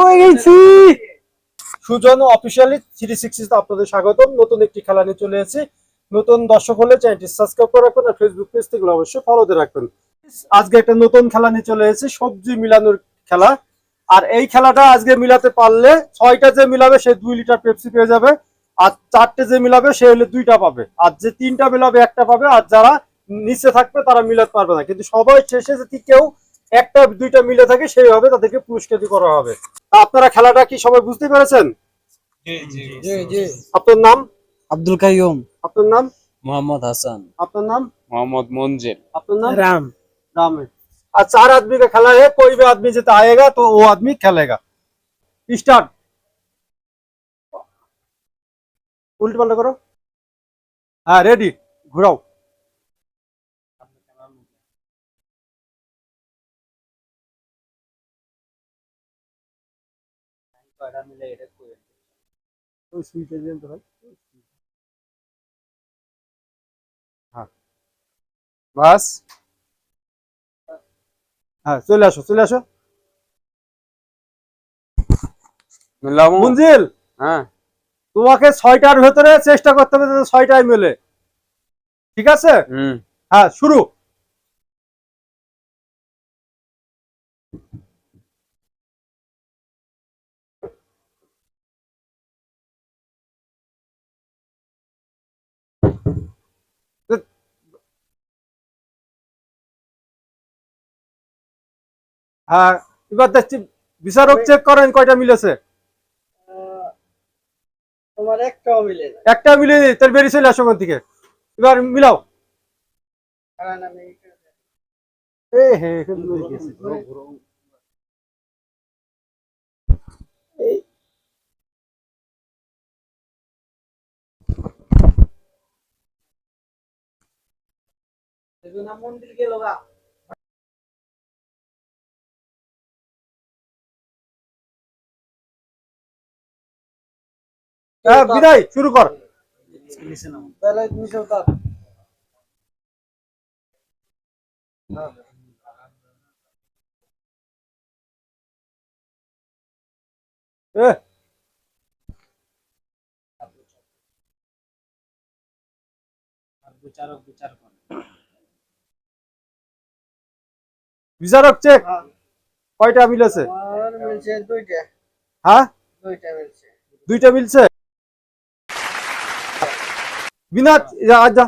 হয়ে গেছি। সুজন আপনাদের নতুন একটি খেলা নিয়ে চলে এসেছি। নতুন দর্শক হলে চ্যানেলটি সাবস্ক্রাইব করে আর ফেসবুক পেজ থেকে অবশ্যই ফলোতে রাখবেন। আজকে একটা নতুন খেলা নিয়ে চলে এসেছি, সবজি মিলানোর খেলা। আর এই খেলাটা আজকে মিলাতে পারলে ছয়টা যে মিলাবে সে দুই লিটার পেপসি পেয়ে যাবে। আর চারটে যে মিলাবে সে হলে দুইটা পাবে। আর যে তিনটা মিলাবে একটা পাবে। আর যারা নিচে থাকবে তারা মিলাতে পারবে না। কিন্তু সবাই শেষে যদি কেউ একটা দুইটা মিলে থাকে সেই হবে তাদেরকে পুরস্কৃত করা হবে তা আপনারা খেলাটা কি সবাই বুঝতে পেরেছেন আপনার নাম আব্দুল কাইয়ুম আপনার নাম মোহাম্মদ হাসান আপনার नाम मोहम्मद मुंजिल आपका नाम राम राम है आज चार आदमी का खेला है कोई भी आदमी जितना आएगा तो वो आदमी खेलेगा स्टार्ट उल्ट पल्टा करो हाँ रेडी घुराओ কয়টা মিলে এটা করে ওই সুইচে দিন তো ভাই হ্যাঁ। বাস। হ্যাঁ চলে আসো চলে আসো। মঞ্জিল! হ্যাঁ। তোমাকে ছয়টার ভেতরে চেষ্টা করতে হবে যাতে ছয়টায় মেলে। ঠিক আছে? হ্যাঁ শুরু। এবার দেখছি বিচারক চেক করেন কয়টা মিলেছে? তোমার একটাও মিলে একটা মিলে তার বেরিয়ে চলে আসো ওখান থেকে। এবার মিলাও। মন্দির গেল গা। হ্যাঁ বিদায় শুরু কর। তাহলে নিচে উতার এ। বিচারক বিচার করে বিচারক চেক। কয়টা মিলেছে হ্যাঁ? দুইটা মিলছে। দুইটা মিলছে? বিনা যা যা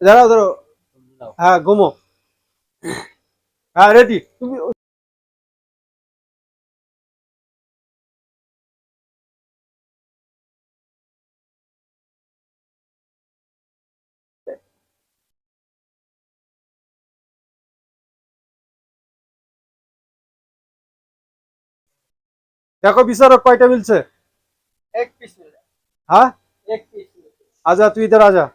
দাঁড়াও দাঁড়াও হ্যাঁ ঘুমো হ্যাঁ রেডি তুমি দেখো বিচারক কয়টা মিলছে এক পিস মিলে হ্যাঁ এক পিস মিলে आजा तू इधर आजा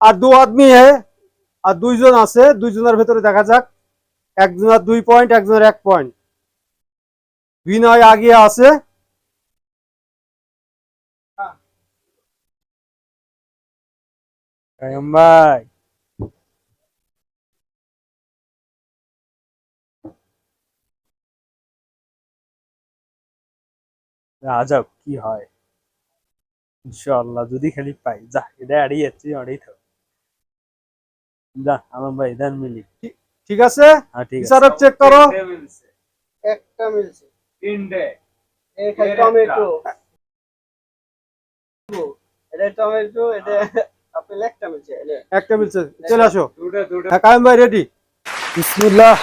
আর দু আদমি হে আর দুইজন আছে দুইজনের ভেতরে দেখা যাক একজনের দুই পয়েন্ট একজনের এক পয়েন্ট বিনয় আগে আছে কাইয়ুম ভাই আজব কি হয়? ইনশাআল্লাহ যদি খালি পাই। যা এটা আড়িয়ে যাচ্ছি আড়িয়ে থাক যা আমার ভাই ধান মিলি। ঠিক আছে? হ্যাঁ ঠিক আছে। চেক করো। একটা মিলছে। তিনটে। এর টমেটো। এটা টমেটো এটা আপেল একটা মিলছে এটা। একটা মিলছে। চলে আসো। দুটো দুটো। হ্যাঁ কায়েম ভাই রেডি বিসমিল্লাহ।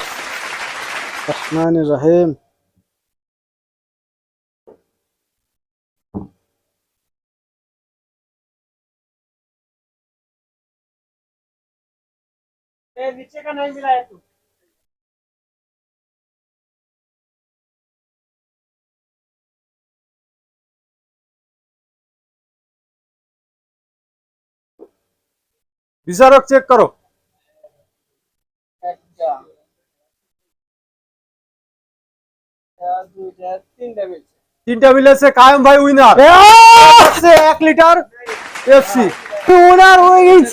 রহমানির রহিম। ए, नीचे का नहीं मिला है तू। विचारक चेक करो। अच्छा। तीन टेबिल से कायम भाई विनर से एक लीटर एफसी विनर हो गई